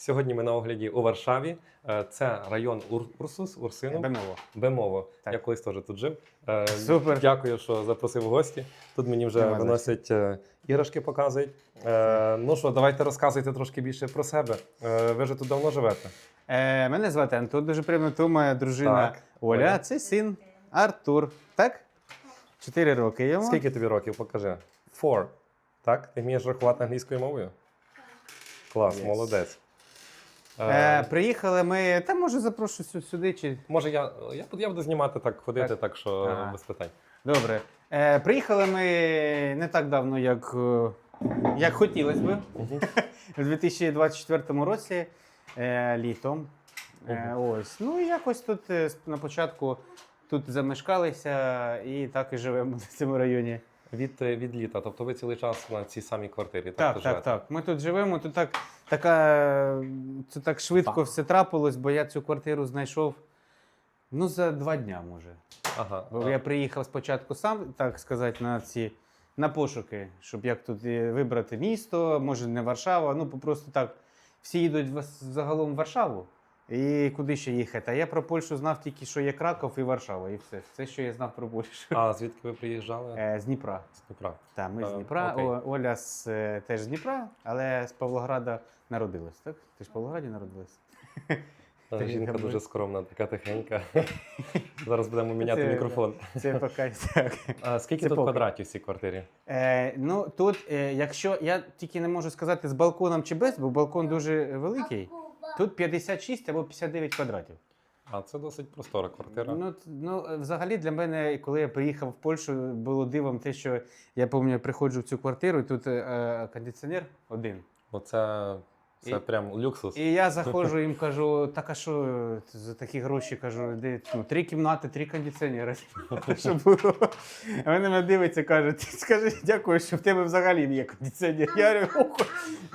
Сьогодні ми на огляді у Варшаві. Е, Це район Ур- Урсус, Урсину, Бемово. Бемово. Так. Я колись теж тут жив. Е, Супер. Дякую, що запросив в гості. Тут мені вже Нема виносять е, іграшки, показують. Ну що, давайте розказуйте трошки більше про себе. Ви вже тут давно живете? Е, мене звати Антон, дуже приємно. Тут моя дружина Так. Оля. Оля. Це син Артур. Так? Чотири роки йому. Скільки тобі років? Покажи. Four. Так? Ти вмієш рахувати англійською мовою? Клас, Yes. молодець. Е, Е, приїхали ми. Та може запрошу сю- сюди. Чи... Може, я, я, буду- я буду знімати так, ходити, так, Так. що Ага. без питань. Добре. Е, приїхали ми не так давно, як, е, як хотілося би. У 2024 році е, літом. Е, ось. Ну і якось тут е, на початку тут замешкалися і так і живемо в цьому районі. Від, е, від літа, тобто ви цілий час на цій самій квартирі, так? Так, так, так. Ми тут живемо. Тут так, така, це так швидко Так. все трапилось, бо я цю квартиру знайшов ну, за два дня, може. Ага. Бо я приїхав спочатку сам, так сказати, на ці на пошуки, щоб як тут е, вибрати місто, може не Варшава. Ну просто так. Всі їдуть загалом в Варшаву. І куди ще їхати? А я про Польщу знав тільки, що є Краков і Варшава, і все. Це, що я знав про Польщу. А звідки ви приїжджали? Е, З Дніпра. З Дніпра. Так, ми з Е, Дніпра. окей. О, Оля з, е, теж з Дніпра, але з Павлограда народилась, так? Ти ж в Павлограді народилась? Та Жінка я дуже скромна, така тихенька. Зараз будемо міняти Це- мікрофон. Це поки так. А скільки Це тут поки. квадратів в цій квартирі? Е, ну тут, е, якщо я тільки не можу сказати з балконом чи без, бо балкон дуже великий. Тут 56 або 59 квадратів. А це досить простора квартира. Ну, т- ну, е, взагалі для мене, коли я приїхав в Польщу, було дивом те, що я пам'ятаю, приходжу в цю квартиру, і тут е, е, кондиціонер один. Оце це І- прям люксус. І я заходжу їм кажу, так а що за такі гроші кажу, де ну, три кімнати, три кондиціонери. Що було? А вони мене дивиться, кажуть, скажи дякую, що в тебе взагалі є кондиціонер. Я говорю,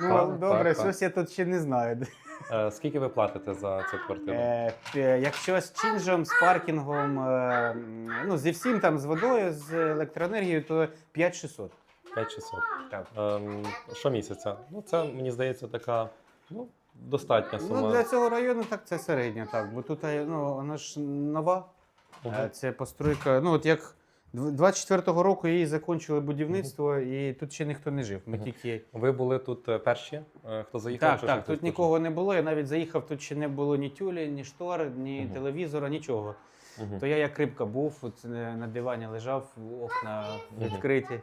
ну Так, добре, так, так. щось я тут ще не знаю. Е, Скільки ви платите за цю квартиру? Е, е, якщо з чинжем, з паркінгом, е, ну зі всім там з водою, з електроенергією, то 5600. 5600. Так. Ем, щомісяця. Ну, це, мені здається, така ну, достатня сума. Ну, для цього району так це середня, так. Бо тут е, ну, вона ж нова. Е, Це постройка. Ну, от як 24-го року її закінчили будівництво, і тут ще ніхто не жив. Ми Мгм. тільки. Ви були тут е, перші, е, хто заїхав? Так, чи так, ще хтось тут нікого не було. Я навіть заїхав, тут ще не було ні тюлі, ні штор, ні Мгм. телевізора, нічого. Мгм. То я як рибка був, от е, на дивані лежав, окна відкриті.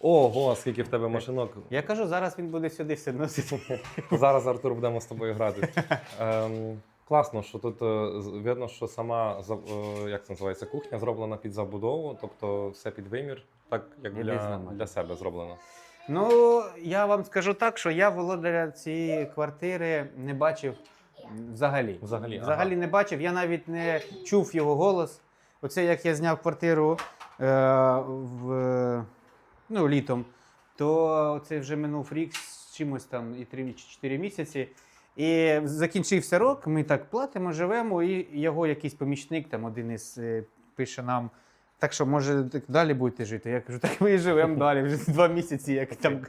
Ого, скільки в тебе машинок. Я кажу, зараз він буде сюди все носити. Зараз, Артур, будемо з тобою грати. Ем, класно, що тут е, видно, що сама за- е, як це називається, кухня зроблена під забудову, тобто все під вимір, так як Іди для, нами. для себе зроблено. Ну, я вам скажу так, що я володаря цієї квартири не бачив взагалі. Взагалі, Взагалі ага. не бачив, я навіть не чув його голос. Оце як я зняв квартиру е, в, ну, літом, то це вже минув рік з чимось там і 3 чи 4 місяці. І закінчився рок, ми так платимо, живемо, і його якийсь помічник, там один із е, пише нам. Так що, може, так далі будете жити? Я кажу, так ми і живемо далі. Вже два місяці, як там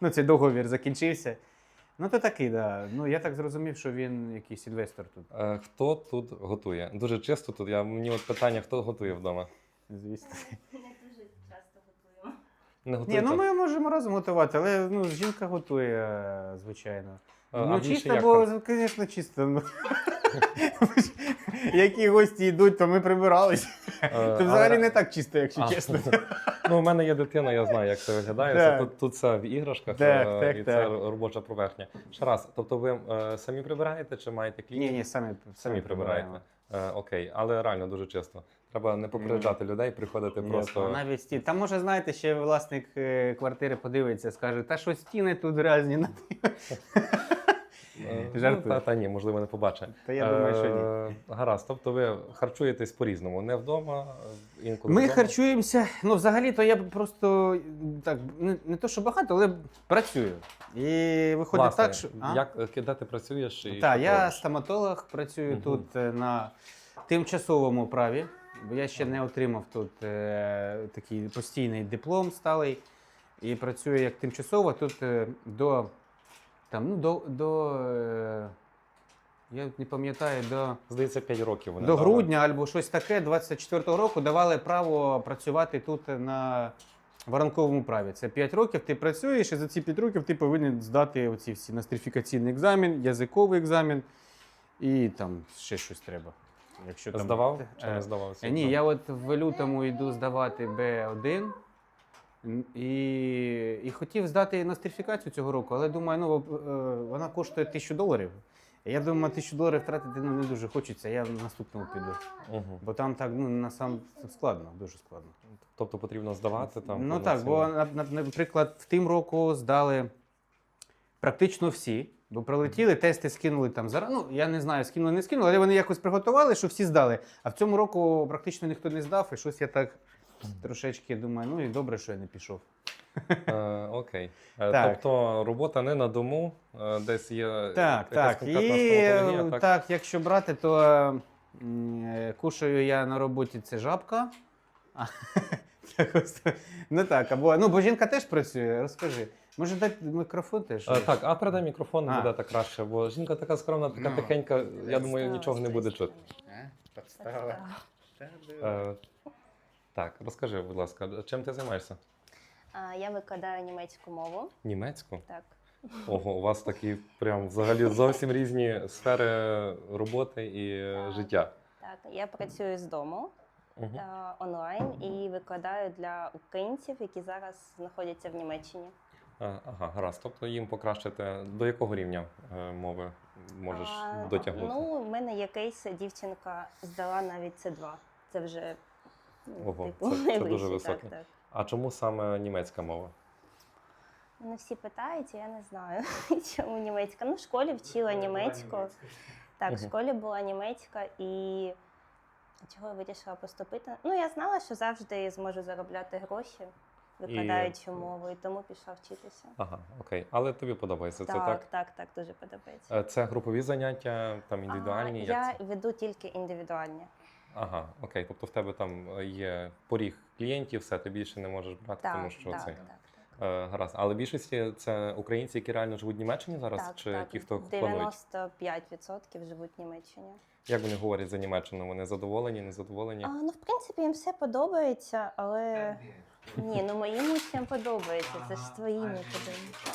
ну, цей договір закінчився. Ну, то такий, да. Ну, я так зрозумів, що він якийсь інвестор тут, Е, хто тут готує? Дуже чисто тут. Я, мені от питання, хто готує вдома? звісно. Не дуже часто готуємо. Не готує. Ні, ну ми можемо разом готувати, але ну, жінка готує, е, звичайно. А, а ну, більше чисто, як бо, там? звісно, чисто. Ну. Які гості йдуть, то ми прибирались. Е, Це взагалі але- не так чисто, якщо А, чесно. Ну, у мене є дитина, я знаю, як це виглядає. Це Так. Тут, тут це в іграшках Так, е, так, і так. це робоча поверхня. Ще раз, тобто ви е, самі прибираєте чи маєте Ні, клієнтів? ні, самі, Самі прибираєте. Е, окей, але реально дуже чисто. Треба не попереджати людей, приходити Ні, просто. навіть стіни. Там може, знаєте, ще власник е, квартири подивиться, скаже, та що стіни тут грязні. Е, Жартую. Ну, та, та ні, можливо, не побачить. Та я думаю, що ні. Е, Гаразд, тобто ви харчуєтесь по-різному, не вдома, е, інколи. Ми вдома? харчуємося. Ну, взагалі-то я просто так не, не то, що багато, але працюю. І виходить Власне, так, що. А? Як, е, де ти працюєш? І Так, що я робиш? стоматолог, працюю Мгм. тут е, на тимчасовому праві, бо я ще не отримав тут е, такий постійний диплом сталий. І працюю як тимчасово тут е, до Там, ну, до. до е, я не пам'ятаю, до, Здається, 5 років вони до дали. грудня або щось таке, 24-го року давали право працювати тут на воронковому праві. Це 5 років, ти працюєш, і за ці 5 років ти повинен здати оці всі нострифікаційний екзамен, язиковий екзамен і там ще щось треба. Якщо там, Здавав чи Е, не здавався? Е, Ні, я от в лютому йду здавати Б1 і, і хотів здати нострифікацію цього року, але думаю, ну е, вона коштує тисячу доларів. Я думаю, тисячу доларів втратити ну, не дуже хочеться, я в наступному піду. Угу. Бо там так ну, насам складно, дуже складно. Тобто потрібно здавати там. ну так, бо, на- на- наприклад, в тим року здали практично всі. Бо прилетіли, тести скинули там зараз. Ну, я не знаю, скинули, не скинули, але вони якось приготували, що всі здали. А в цьому року практично ніхто не здав, і щось я так трошечки думаю, ну і добре, що я не пішов. Е, окей. Е, Так. Тобто робота не на дому, е, десь є Так, якась так. конкретна І стоматологія, е, так? так, якщо брати, то е, кушаю я на роботі це жабка. А, якось, ну так, або ну, бо жінка теж працює, розкажи. Може дати мікрофон теж? Е, Так, а передай мікрофон, А. буде так краще, бо жінка така скромна, така Ну. тихенька, я думаю, нічого не буде чути. Е, Подстава. Е, Так, розкажи, будь ласка, чим ти займаєшся? А, Я викладаю німецьку мову. Німецьку? Так. Ого, у вас такі прям взагалі зовсім різні сфери роботи і е, Так. життя. Так, я працюю з дому Угу. е, онлайн і викладаю для українців, які зараз знаходяться в Німеччині. Ага, гаразд. Тобто їм покращити до якого рівня е, мови можеш А, дотягнути? Ну, в мене є кейс, дівчинка здала навіть це 2 Це вже ну, Ого, типу, це- це дуже високе. Так, А чому саме німецька мова? Мене всі питають, я не знаю, чому німецька. Ну, в школі вчила німецьку. Так, в школі була німецька і чого я вирішила поступити? Ну, я знала, що завжди зможу заробляти гроші, викладаючи мову, і тому пішла вчитися. Ага, окей. Але тобі подобається це так? так, так, так, дуже подобається. Е, Це групові заняття, там індивідуальні? А, як я це? веду тільки індивідуальні. Ага, окей. Тобто в тебе там е, є поріг клієнтів, все, ти більше не можеш брати, Так, тому що так, це. так, так. Е, гаразд. Але більшості це українці, які реально живуть в Німеччині зараз, так, чи так. ті, хто планують? 95% живуть в Німеччині. Як вони говорять за Німеччину? Вони задоволені, незадоволені? А, ну, в принципі, їм все подобається, але ні, ну моїм учням подобається. Це ж твоїми подобається.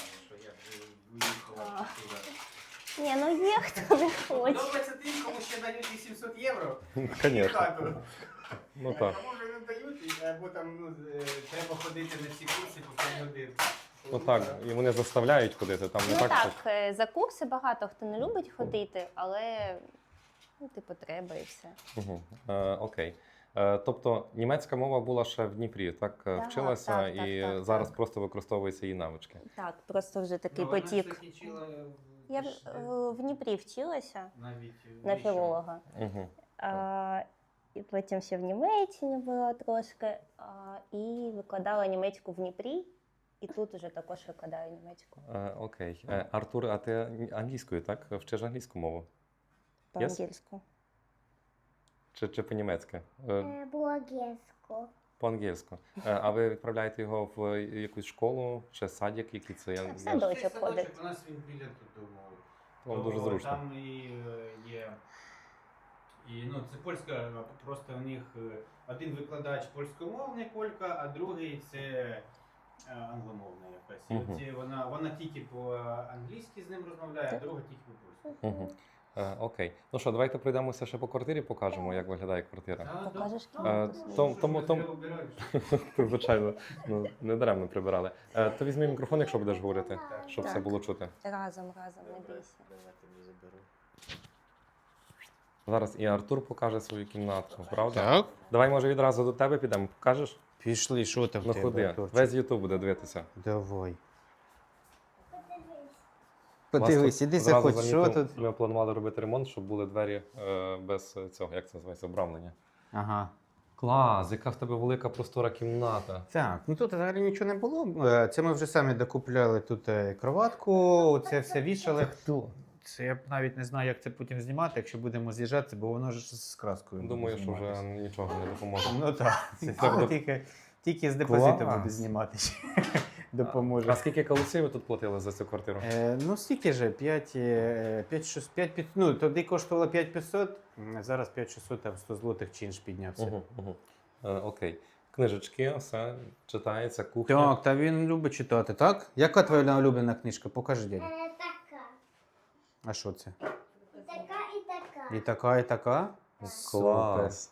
Ні, ну є хто не хоче. Подобається тим, кому ще дають 800 євро. Звісно. Ну так. Кому вже не дають, або там ну, е, треба ходити на ці курси по 5 годин. Ну так, і вони заставляють ходити, там не Ну так. так, що- е, за курси багато хто не любить ходити, але ну, типу, треба і все. Угу. Е, окей. Е, тобто німецька мова була ще в Дніпрі, так, е, Так, вчилася, так, так, і так, зараз так. просто використовуються її навички. Так, просто вже такий Ну, потік. Я в, е, в Дніпрі вчилася навіть на філолога. Угу. А, і потім ще в Німеччині була трошки. А, і викладала німецьку в Дніпрі, і тут уже також викладаю німецьку Е, окей. Е, Артур, а ти англійською, так? Вчиш англійську мову? По-англійську. Чи, чи по-німецьки? Е, Блогерську. по-англійську. Е, а ви відправляєте його в якусь школу чи садик, який це? Я, В я, садочок ходить. У нас він біля тут вам дуже зручно. Там і е, є. І ну, це польська, просто у них е, один викладач польськомовний полька, а другий це е, англомовна якась. І оці вона, вона тільки по-англійськи з ним розмовляє, а друга тільки по-польськи. Угу. Е, окей. Ну що, давайте пройдемося ще по квартирі, покажемо, як виглядає квартира. Покажеш Е, кімнату? тому- тому- Звичайно, ну, не даремно прибирали. Е, то візьми мікрофон, якщо будеш говорити, щоб все Так. було чути. Разом, разом, не бійся. Зараз і Артур покаже свою кімнатку, правда? Так. Давай, може, відразу до тебе підемо. Покажеш? Пішли, що там в Ну тебе, ходи. Артурчик? Весь Ютуб буде дивитися. Давай. Подивись, іди заходь, що тут? Ми планували робити ремонт, щоб були двері е, без цього, як це називається, обрамлення. Ага. Клас, яка в тебе велика простора кімната. Так, ну тут взагалі нічого не було. Е, Це ми вже самі докупляли тут е, кроватку, це все вішали. Хто? Це я б навіть не знаю, як це потім знімати, якщо будемо з'їжджати, бо воно ж з краскою. буде Думаю, що вже нічого не допоможе. Ну так, це буде- тільки Тільки з депозиту Клас. буду знімати. А скільки колосів ви тут платили за цю квартиру? Е, ну, стільки же, 5, е, 5, 6, 5, 5, ну, тоді коштувало 5500, м, зараз 5600, там 100 злотих чинш піднявся. Угу, угу. Е, окей. Книжечки, все читається, кухня. Так, та він любить читати, так? Яка твоя улюблена книжка? Покажи, дядя. Е, Така. А що це? І така, і така. І така, і така? Клас.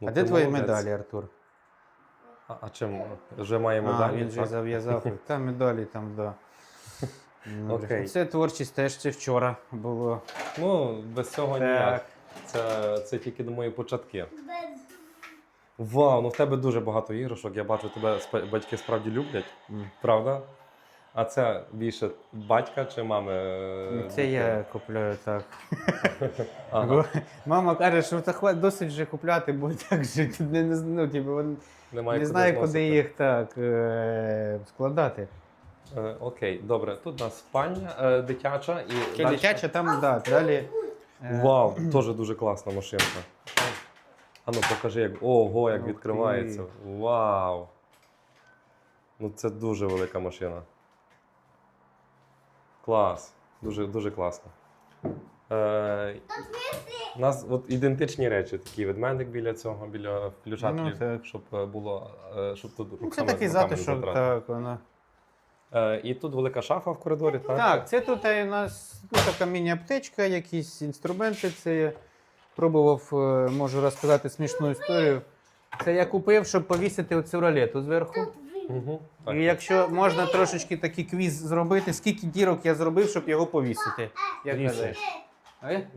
Ну, а де твої молодець. медалі, Артур? А, а чим? Вже має А, медалі? він же так? зав'язав. Та медалі там, да. Ну, Окей. Це творчість теж це вчора було. Ну, без цього ніяк. Це, це тільки мої початки. Вау, ну в тебе дуже багато іграшок. Я бачу, тебе сп- батьки справді люблять, правда? А це більше батька чи мами? е, Це я купляю так. Ага. Мама каже, що це досить вже купляти, бо так жити не, ну, типу, Немає не куди знає, куди їх так е, складати. Е, окей, добре. Тут у нас спальня е, дитяча і. Таке дальше- дитяче там, да, далі. е, Вау, теж дуже класна машинка. А ну покажи, як. Ого, як Ух відкривається. Вау. Ну це дуже велика машина. Клас. Дуже, дуже класно. Е, у нас от ідентичні речі, такі ведмедик біля цього, біля включателів, Ну, так. щоб е, було, е, щоб тут Ну, Це руками, такий руками не затишок, затрати. так, вона. Е, і тут велика шафа в коридорі, так? Так, це тут у нас ну, така міні-аптечка, якісь інструменти. Це я пробував, е, можу розказати смішну історію. Це я купив, щоб повісити оцю ролету зверху. Угу, так. І якщо можна трошечки такий квіз зробити, скільки дірок я зробив, щоб його повісити. Як Вісім. гадаєш?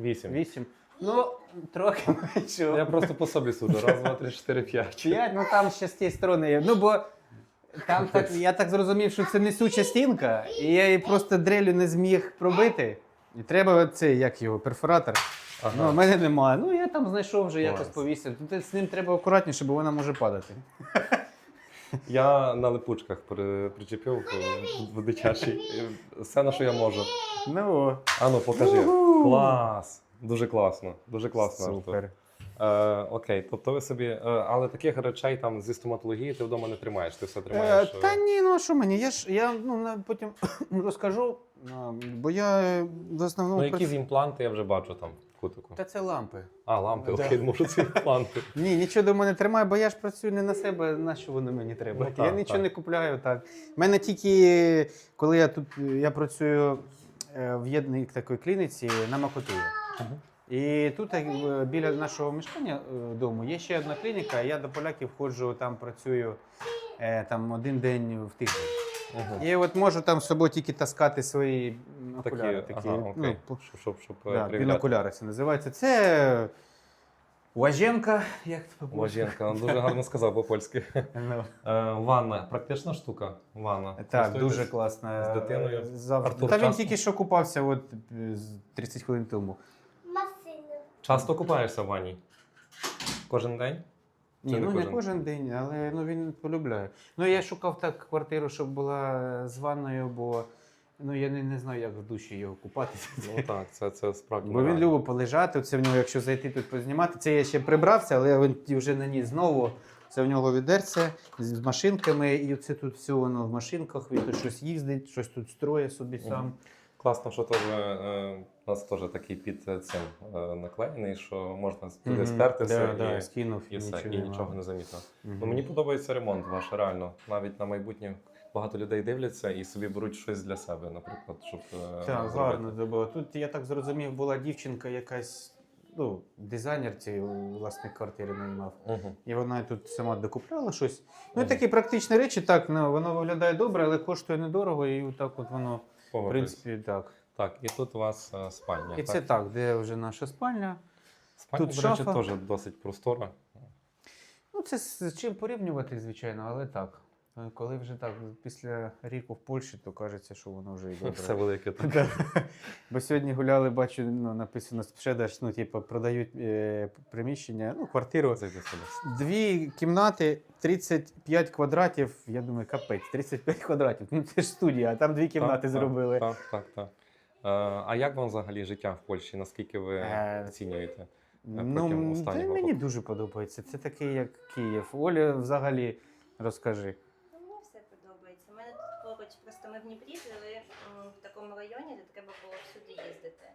Вісім. Вісім. Ну, трохи менше. Я просто по собі суджу. Раз, два, три, чотири, п'ять. П'ять, ну там ще з тієї сторони є. Ну, бо там так, я так зрозумів, що це несуча стінка, і я її просто дрелю не зміг пробити. І треба цей, як його, перфоратор. Ага. Ну, в мене немає. Ну, я там знайшов вже якось повісив. Тут з ним треба акуратніше, бо вона може падати. Я на липучках при, причепив в, в. Все, на що я можу. Ну, А ну покажи. Уху. Клас! Дуже класно. Дуже класно. Артур. Супер. Е, окей, тобто ви собі. Е, але таких речей там зі стоматології ти вдома не тримаєш, ти все Е, тримаєш. та ні, ну а що мені? Я ж я ну, на- потім розкажу, а, бо я е, в основному. ну, якісь працю- імпланти я вже бачу там кутику. Та це лампи. А, лампи, Да. окей, може це імпланти. Ні, нічого до мене тримає, бо я ж працюю не на себе, на що воно мені треба. Ну, я нічого так. не купляю так. У мене тільки, коли я тут я працюю е, в єдній такій клініці на Макотиї. Мгм. І тут е, біля нашого мешкання е, дому є ще одна клініка. Я до поляків ходжу, там працюю е, там один день в тиждень. Мгм. І от можу там з собою тільки таскати свої окуляри. Такі, ага, ну, окей. по- щоб, щоб, щоб е, да, бінокуляри це називається. Це Лаженка, як це по-польськи? Ложенка, дуже гарно сказав по-польськи. Ну. Е, ванна, практична штука. Ванна. Так, дуже класна. з дитиною? Завжди. Та він тільки що купався от е, з 30 хвилин тому. Часто купаєшся в ванні? Кожен день? Ні, не ну кожен. не кожен день, але ну, він полюбляє. Ну я шукав так квартиру, щоб була з ванною, бо ну, я не, не знаю, як в душі його купатися. Ну так, це, це справді. Бо він любить полежати. Це в нього, якщо зайти тут познімати. Це я ще прибрався, але він вже наніс знову. Це в нього відерце з машинками, і це тут все воно в машинках. Він тут щось їздить, щось тут строє собі сам. Мгм. Класно, що теж е, у нас теж такий під цим е, наклеєний, що можна туди стертися Да, да, і, скинув, і, все, і нічого не замітно. Мгм. Ну, мені подобається ремонт ваш, реально. Навіть на майбутнє багато людей дивляться і собі беруть щось для себе, наприклад, щоб е, Так, гарно це було. Тут я так зрозумів, була дівчинка якась, ну, дизайнер цієї власне квартири наймав. Мгм. І вона тут сама докупляла щось. Ну, і такі практичні речі, так, ну, воно виглядає добре, але коштує недорого, і отак от воно, в принципі, так. Так, і тут у вас е, спальня. І це так, де вже наша спальня. Спальня, тут до речі, шафа. теж досить простора. Ну, це з чим порівнювати, звичайно, але так. Е, Коли вже так, після ріку в Польщі, то кажеться, що воно вже і добре. Все велике. Так. Бо сьогодні гуляли, бачу, ну, написано спшедаш, ну, типу, продають е, приміщення, ну, квартиру. Дві кімнати, 35 квадратів. Я думаю, капець, 35 квадратів. Ну це ж студія, а там дві кімнати Так, зробили. Так, так, так. Е, а як вам взагалі життя в Польщі? Наскільки ви Е, оцінюєте? Ну, останнього та мені року? дуже подобається. Це такий, як Київ. Оля взагалі Розкажи. Ну, мені все подобається. У мене тут поруч, просто ми в Дніпрі жили в такому районі, де треба було всюди їздити.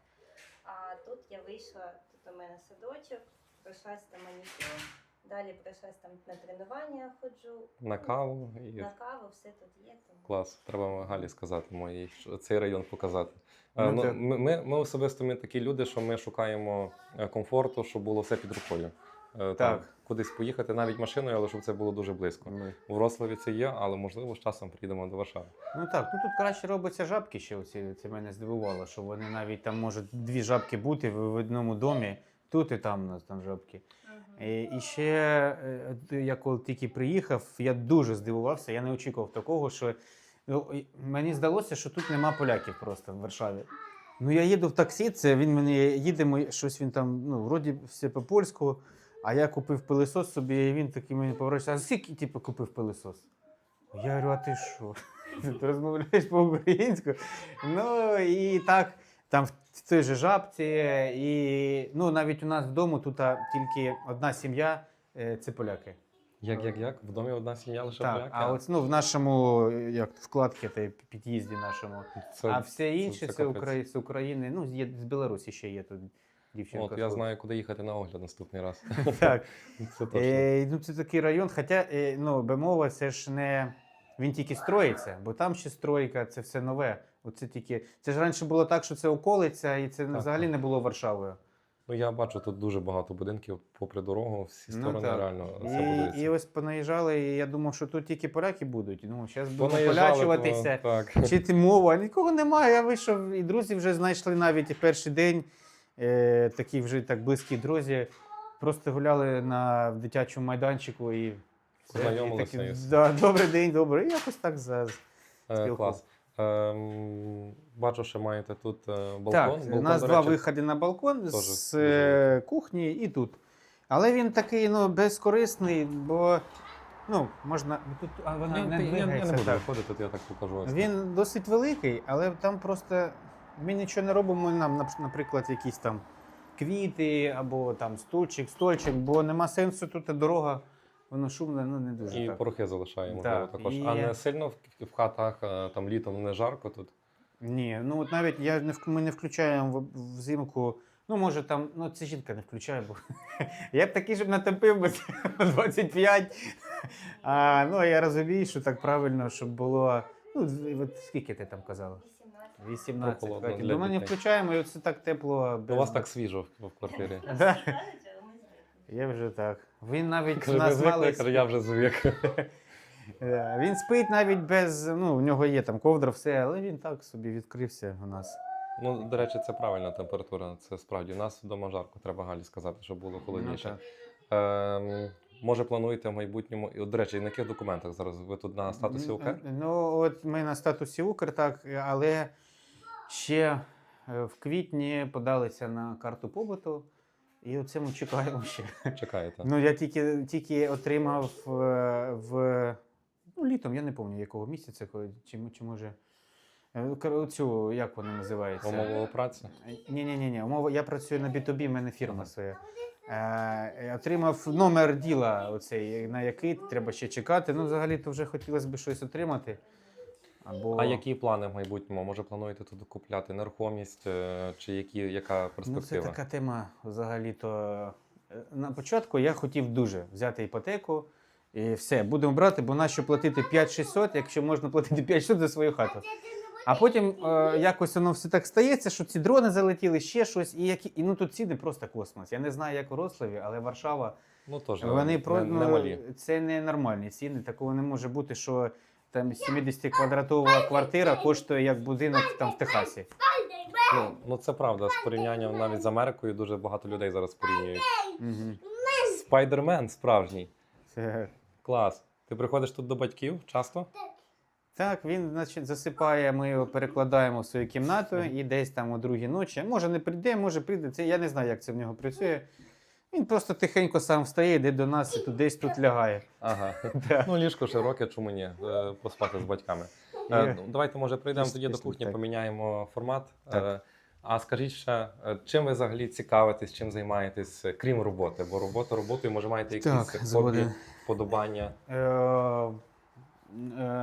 А тут я вийшла, тут у мене садочок, пройшлась там манікюр, далі пройшлась там на тренування ходжу, На каву і на каву, все тут є. Тому... клас. Треба Галі сказати моїй, що цей район показати. Е, Ну, Ну, ми, ми, ми особисто ми такі люди, що ми шукаємо е, комфорту, щоб було все під рукою. Е, Там, Так. Кудись поїхати навіть машиною, але щоб це було дуже близько. У Вроцлаві це є, але можливо з часом приїдемо до Варшави. Ну так, ну тут краще робляться жабки ще. Оці, це мене здивувало, що вони навіть там можуть дві жабки бути в, в одному домі. Тут і там у нас там жабки. І, і ще е, я коли тільки приїхав, я дуже здивувався. Я не очікував такого, що ну, мені здалося, що тут нема поляків просто в Варшаві. Ну я їду в таксі, це він мені їдемо, щось він там, ну, вроді все по польську. А я купив пилисос собі, і він такий мені поворачується, а скільки типу, купив пилисос? Я говорю, а ти що? Ти розмовляєш по-українську? Ну і так, там в той же жабці, і ну, навіть у нас вдома тут тільки одна сім'я е, це поляки. Як, як, як? В домі одна сім'я лише Так, поляки? а от ну, в нашому як, вкладці та під'їзді нашому. це, а все інше це це, капець. Украї... з України, ну, є, з Білорусі ще є тут дівчинка. От я знаю, куди їхати на огляд наступний раз. Так. Це точно. Е, ну, це такий район, хоча е, ну, Бемова це ж не. Він тільки строїться, бо там ще стройка, це все нове. Оце тільки. Це ж раніше було так, що це околиця, і це Так, взагалі так. не було Варшавою. Ну я бачу тут дуже багато будинків попри дорогу, всі Ну, сторони так. реально все І, будується. і ось понаїжджали, і я думав, що тут тільки поляки будуть. Ну, зараз Понаїжджали, полячуватися, то- Так. вчити мову, а нікого немає. Я вийшов, і друзі вже знайшли навіть і перший день, е, такі вже так близькі друзі. Просто гуляли на в дитячому майданчику і все. І такі, да, добрий день, добрий. І якось так за. Е, клас. Ем, бачу, що маєте тут е, балкон. так, балкон, у нас до два речі, виходи на балкон теж з дуже е, кухні і тут. Але він такий ну, безкорисний, бо ну, можна. Тут, а вона Я, не я, я, двигається не буду так. виходити, то я так покажу. ось. Він досить великий, але там просто ми нічого не робимо нам, наприклад, якісь там квіти або там стульчик, стольчик, бо нема сенсу тут дорога, воно шумне, ну не дуже. І так. порохи залишаємо Так, також. і- А не сильно в, в хатах е, там літом не жарко тут. Ні, ну от навіть я не вк- ми не включаємо в- взимку. Ну, може, там, ну це жінка не включає, бо я б такий, щоб натопив би 25. А, ну, я розумію, що так правильно, щоб було. Ну, з- от скільки ти там казала? 18. 18. Прохолодно і для до мене дітей. включаємо, і це так тепло. У без- вас так свіжо в, в квартирі. Да. Я вже так. Він навіть у Каже, ви звикли, малий. я я вже звик. Він спить навіть без. Ну, у нього є там ковдра, все, але він так собі відкрився у нас. Ну, до речі, це правильна температура. Це справді. У нас вдома жарко, треба Галі сказати, щоб було холодніше. Ну, Ем, може, плануєте в майбутньому. І, от, до речі, на яких документах зараз? Ви тут на статусі УК? Ну, от ми на статусі Укр, так, але ще е, в квітні подалися на карту побуту, і оце ми чекаємо ще. Чекаєте? Ну, я тільки, тільки отримав е, в ну, літом, я не пам'ятаю, якого місяця, коли- чи, чи може. е, Цю, як вона називається? Умови праці? Ні, ні, ні, ні. Умова, я працюю на B2B, в мене фірма своя. Е, отримав номер діла, оцей, на який треба ще чекати. Ну, взагалі, то вже хотілося б щось отримати. Або... А які плани в майбутньому? Може, плануєте тут купляти нерухомість, е, чи які, яка Ну, це перспектива? така тема взагалі-то. е, На початку я хотів дуже взяти іпотеку. І все, будемо брати, бо нащо платити 5600, якщо можна платити 5600 за свою хату. А потім е, якось воно все так стається, що ці дрони залетіли, ще щось, і, які, і ну тут ціни просто космос. Я не знаю, як у Рославі, але Варшава Ну, теж Вони не, про не, ну, не це не нормальні ціни. Такого не може бути, що там 70 квадратова квартира коштує як будинок там в Техасі. Ну, ну, це правда. З порівнянням навіть з Америкою дуже багато людей зараз порівнюють. Угу. Спайдермен справжній. Це... Клас. Ти приходиш тут до батьків часто? Так, він значить, засипає, ми його перекладаємо в свою кімнату і десь там о другій ночі. Може не прийде, може прийде. Це я не знаю, як це в нього працює. Він просто тихенько сам встає, йде до нас і тут десь тут лягає. Ага. Да. Ну, ліжко широке, чому ні? Е, Поспати з батьками. Є. Е, ну, Давайте, може, прийдемо тоді до кухні, так. поміняємо формат. Так. Е, А скажіть ще, е, чим ви взагалі цікавитесь, чим займаєтесь, е, крім роботи? Бо робота роботою, може, маєте якісь Так, хобі, згоден. вподобання? Е, е,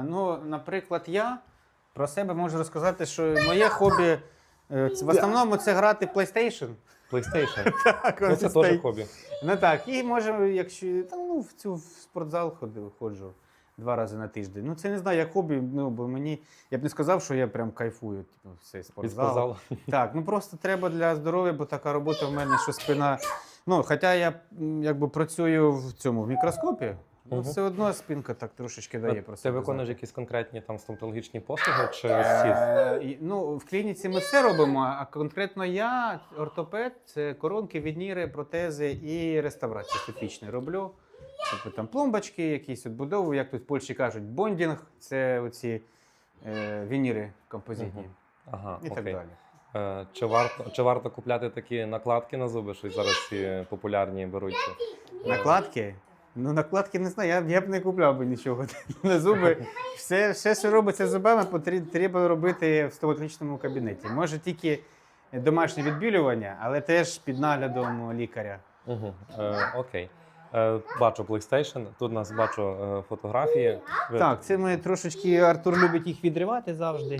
ну, наприклад, я про себе можу розказати, що моє хобі е, це- в основному це грати PlayStation. PlayStation. Так, Ну, це теж хобі. Ну так, і може, якщо та, ну, в цю в спортзал ходив, ходжу два рази на тиждень. Ну, це не знаю, як хобі, ну бо мені. Я б не сказав, що я прям кайфую, типу, цей спортзал. спортзалу. Так, ну просто треба для здоров'я, бо така робота в мене, що спина. Ну, хоча я м, якби працюю в цьому в мікроскопі, ну, Мгм. все одно спинка так трошечки дає про Ти виконуєш знати. якісь конкретні там стоматологічні послуги чи всі? Е, Ну, в клініці ми все робимо, а конкретно я, ортопед, це коронки, відніри, протези і реставрацію естетичну роблю. Тобто там пломбочки, якісь відбудову, як тут в Польщі кажуть, бондінг, це оці е, вініри композитні Мгм. Ага, і так окей. далі. Е, Чи варто, чи варто купляти такі накладки на зуби, що зараз всі популярні беруть? Накладки? Ну, накладки не знаю, я, б- я б не купляв би нічого на зуби. Все, все, що робиться з зубами, потрібно, треба робити в стоматологічному кабінеті. Може тільки домашнє відбілювання, але теж під наглядом лікаря. Угу. Е, окей. Е, бачу PlayStation, тут у нас бачу е, фотографії. Ви- Так, це ми трошечки Артур любить їх відривати завжди.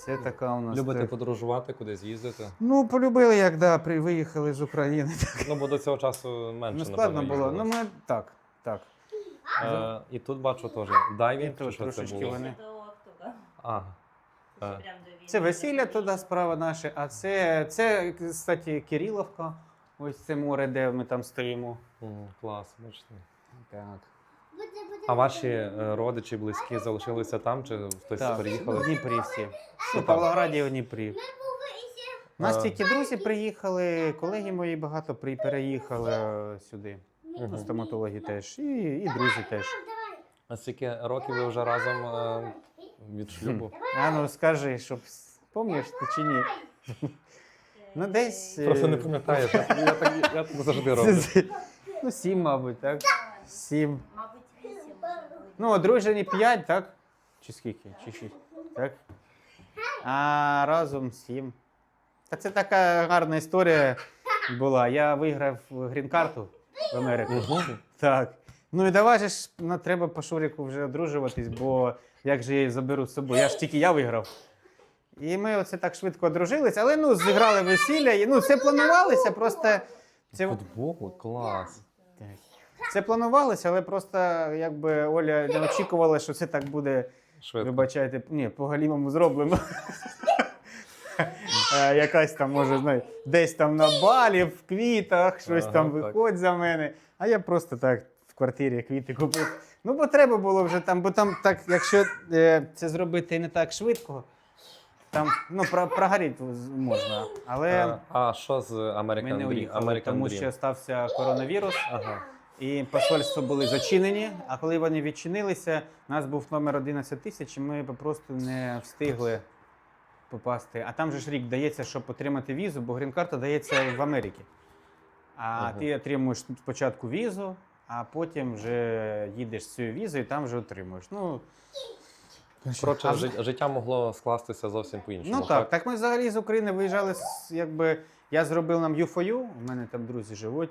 Це така у нас. Любите так. подорожувати, кудись їздити? Ну, полюбили, як да, при, виїхали з України. Ну, бо до цього часу менше. Ну, складно напевно, було. Ну, ми так, так. Е, і тут бачу теж дайвінг, то чи що це трошечки було? вони. А, е, Це весілля туди справа наша, а це, це, кстати, Кириловка. Ось це море, де ми там стоїмо. м, клас, бачите. Так. А ваші е, родичі, близькі залишилися там, чи хтось Так, в переїхали? Дніпрі всі. Ну, У. Павлограді і в Дніпрі. У нас тільки друзі приїхали, колеги мої багато при- переїхали е, сюди. Мгм. Стоматологи теж. І, і друзі теж. А скільки років ви вже разом е, від шлюбу? А ну скажи, щоб с- помніш ти чи ні? Ну, десь. е, Просто не пам'ятаєш. Я, я, так, я так завжди роблю. Ну, сім, мабуть, так? Сім. Мабуть. Ну, одружені п'ять, так? Чи скільки? Чи шість? Так? А разом сім. Та це така гарна історія була. Я виграв грін-карту в Америку. Так. Ну і давай же ж ну, треба по Шуріку вже одружуватись, бо як же я її заберу з собою? Я ж тільки я виграв. І ми оце так швидко одружились, але ну, зіграли весілля. І, ну, це планувалося, просто. Це, Футбол, клас. Це планувалося, але просто якби Оля не очікувала, що це так буде. Швидко. Вибачайте, ні, по-галімому зроблено. Е, Якась там, може, знаю, десь там на балі, в квітах, щось Ага, там так. виходь за мене. А я просто так в квартирі квіти купив. Ну, бо треба було вже там, бо там так, якщо е, це зробити не так швидко, там ну, про, прогоріти можна. Але Е, А що з ми American не Dream? уїхали, American тому Dream. що стався коронавірус. Ага. І посольства були зачинені, а коли вони відчинилися, у нас був номер 11 тисяч, і ми просто не встигли попасти. А там же ж рік дається, щоб отримати візу, бо грін-карта дається в Америці. А Ага. ти отримуєш спочатку візу, а потім вже їдеш з цією візою і там вже отримуєш. Ну, Коротше, А- жи- життя могло скластися зовсім по-іншому. Ну так, так ми взагалі з України виїжджали, з- якби я зробив нам U4U, у мене там друзі живуть.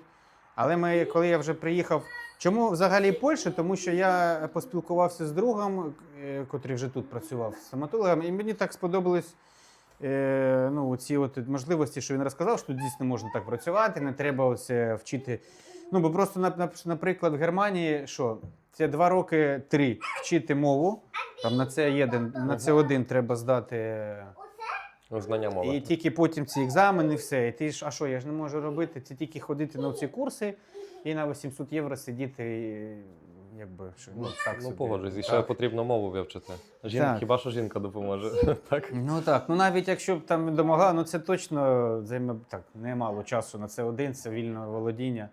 Але ми, коли я вже приїхав. Чому взагалі Польща? Тому що я поспілкувався з другом, е, котрий вже тут працював стоматологом, і мені так сподобались е, ну, ці от можливості, що він розказав, що тут дійсно можна так працювати, не треба оце вчити. Ну, бо просто, нап- нап- наприклад, в Германії, що це два роки три вчити мову. Там на це один, на це один треба здати. Знання мови. і тільки потім ці екзамени, все. І ти ж, а що, я ж не можу робити? Це тільки ходити на ці курси і на 800 євро сидіти, і, якби, що, ну, так ну погоджуюсь, і ще Так. потрібно мову вивчити. Жін... Так. Хіба що жінка допоможе? так? Ну так, ну навіть якщо б там домогла, ну це точно займе так, немало часу на це один, це вільне володіння.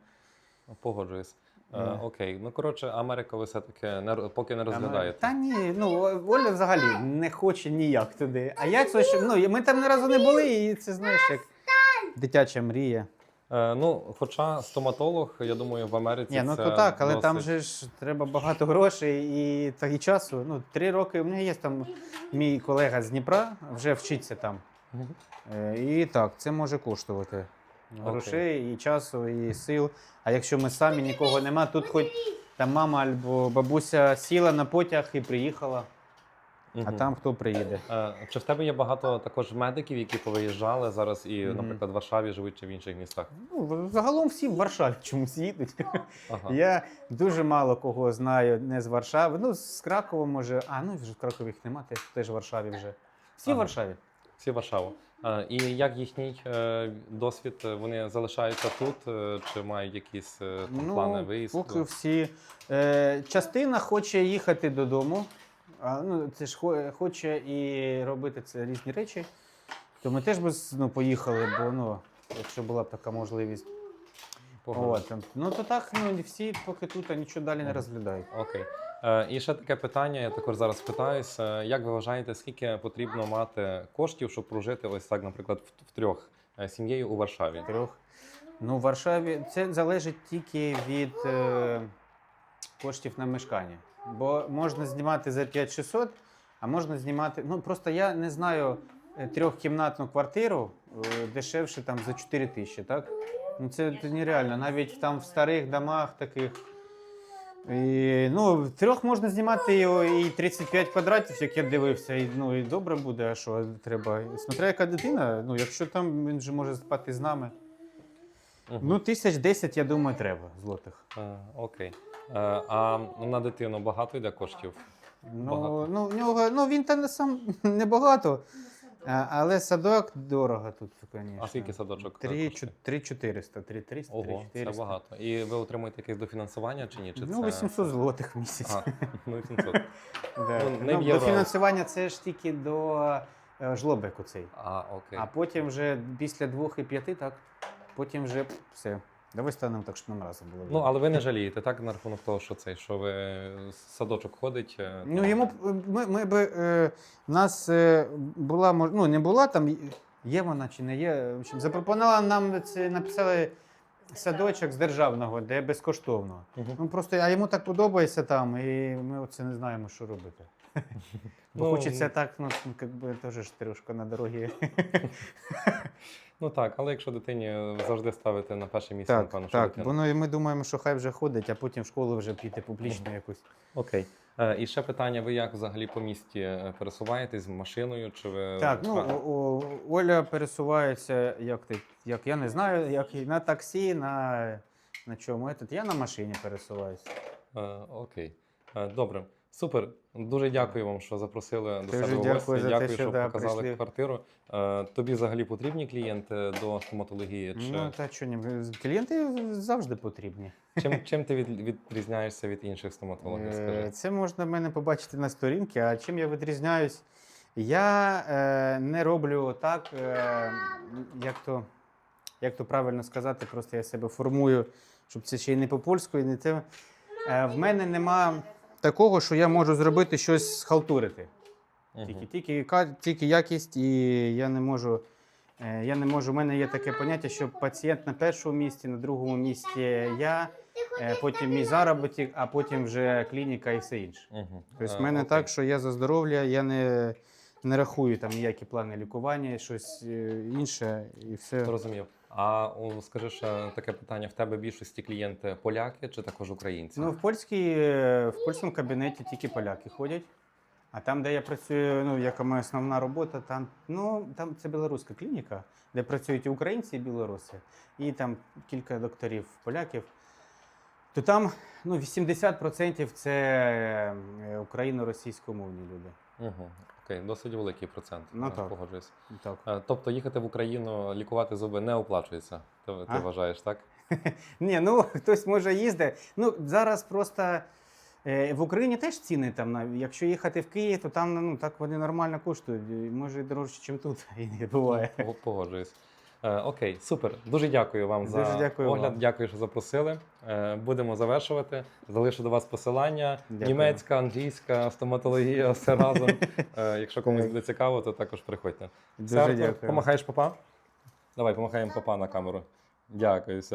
Погоджуюсь. Е, Ну. окей, ну коротше, Америка ви все-таки не, поки не розглядаєте. Та ні, ну Оля взагалі не хоче ніяк туди. А я це що, ну ми там ні разу не були, і це знаєш, як дитяча мрія. Е, ну, хоча стоматолог, я думаю, в Америці. Ні, ну це то так, але там досить- же ж треба багато грошей і, та, і часу. Ну, три роки. У мене є там мій колега з Дніпра, вже вчиться там. Мгм. Е, І так, це може коштувати. Грошей, і часу, і сил. А якщо ми самі нікого нема, тут хоч там мама або бабуся сіла на потяг і приїхала, а Мгм. там хто приїде. Е, Чи в тебе є багато також медиків, які повиїжджали зараз і, Мгм. наприклад, в Варшаві живуть чи в інших містах? Ну, загалом всі в Варшаві чомусь їдуть. Ага. Я дуже мало кого знаю не з Варшави. Ну, з Кракова може. А, ну вже в Кракові їх нема, теж, теж в Варшаві вже. Всі в Ага. Варшаві. Всі в Варшаву. Е, І як їхній е, досвід? Вони залишаються тут е, чи мають якісь е, там, плани виїзду? Ну, Поки всі. Е, частина хоче їхати додому. А, ну, це ж хоче і робити це різні речі. То ми теж би ну, поїхали, бо ну, якщо була б така можливість. От. Ну то так, ну всі поки тут а нічого далі не розглядають. Окей. Е, І ще таке питання, я також зараз питаюсь. Е, Як ви вважаєте, скільки потрібно мати коштів, щоб прожити ось так, наприклад, в- втрьох е, сім'єю у Варшаві? Трьох. Ну, в Варшаві це залежить тільки від е, коштів на мешкання. Бо можна знімати за 5600, а можна знімати. Ну просто я не знаю е, трьохкімнатну квартиру е, дешевше там за 4 тисячі, так? Ну це, це нереально. Навіть там в старих домах таких. І, ну, трьох можна знімати і, і 35 квадратів, як я дивився, і, ну, і добре буде, а що треба. Смотря яка дитина, ну, якщо там він же може спати з нами. Мгм. Ну, тисяч десять, я думаю, треба злотих. Е, Окей. Е, А на дитину багато йде коштів? Ну, Багато. ну, в нього, ну він там не сам небагато, а, але садок дорого тут, звісно. А скільки садочок? е, Три, коштує? чу- три 400, три 300, Ого, це 400. багато. І ви отримуєте якесь дофінансування чи ні? Чи Ну, це... 800 злотих в місяць. А, ну 800. Да. ну, не в Ну, євро. до фінансування це ж тільки до е, жлобеку цей. А, окей. А потім вже після двох і п'яти, так, потім вже все. Давай станемо так, щоб нам разом було. Ну, але ви не жалієте, так, на рахунок того, що цей, що ви садочок ходить. е, Ну, йому ми, ми би е, в нас е, була мож- ну, не була там, є вона чи не є. В общем, запропонували нам це написали садочок з державного, де безкоштовно. Мгм. Ну просто а йому так подобається там, і ми оце не знаємо, що робити. Ну, хочеться так, ну як би теж ж трошки на дорогі. Ну так, але якщо дитині завжди ставити на перше місце, Так, напевно, що так. дитина. Бо ну, і ми думаємо, що хай вже ходить, а потім в школу вже піти публічно якусь. Окей. Е, І ще питання: ви як взагалі по місті е, пересуваєтесь машиною? Чи ви Так, ну о, о, Оля пересувається, як ти, як я не знаю, як і на таксі, на, на чому. Этот, я на машині пересуваюся. Е, Окей. Е, Добре. Супер. Дуже дякую вам, що запросили до себе в дякую гості. за те, що, що да, показали прийшли. квартиру. Е, Тобі взагалі потрібні клієнти до стоматології? Чи Ну, та що ні, клієнти завжди потрібні. чим, чим ти від, відрізняєшся від інших стоматологів? Е, Скажи. Це можна в мене побачити на сторінці. А чим я відрізняюсь? Я е, не роблю так, е, як, то, як то правильно сказати, просто я себе формую, щоб це ще й не по-польську, і не те. Е, в мене нема такого, що я можу зробити щось схалтурити. Тільки, тільки, тільки якість, і я не можу. е, Я не можу. У мене є таке поняття, що пацієнт на першому місці, на другому місці я, е, потім мій заробіток, а потім вже клініка і все інше. Тобто Е, в мене окей. так, що я за здоров'я, я не, не рахую там ніякі плани лікування, щось е, інше, і все. Зрозумів. А о, скажи таке питання: в тебе більшості клієнти поляки чи також українці? Ну, в польській, в польському кабінеті тільки поляки ходять. А там, де я працюю, ну, яка моя основна робота, там, ну, там це білоруська клініка, де працюють і українці, і білоруси, і там кілька докторів поляків. То там ну, 80% це е, україно-російськомовні люди. Угу. Окей, досить великий процент. Ну, так. Погоджуюсь. Так. Е, Тобто їхати в Україну лікувати зуби не оплачується. Ти, ти вважаєш, так? Ні, ну хтось може їздить. Ну зараз просто е, в Україні теж ціни там. Якщо їхати в Київ, то там ну так вони нормально коштують. Може дорожче, ніж тут. І не буває. Погоджуюсь. Е, окей, супер. Дуже дякую вам Дуже за дякую огляд. вам. Дякую, що запросили. Е, будемо завершувати. Залишу до вас посилання. Дякую. Німецька, англійська, стоматологія, все разом. Е, якщо комусь буде цікаво, то також приходьте. Дуже Артур, дякую. Помахаєш папа? Давай, помахаємо папа на камеру. Дякую, все.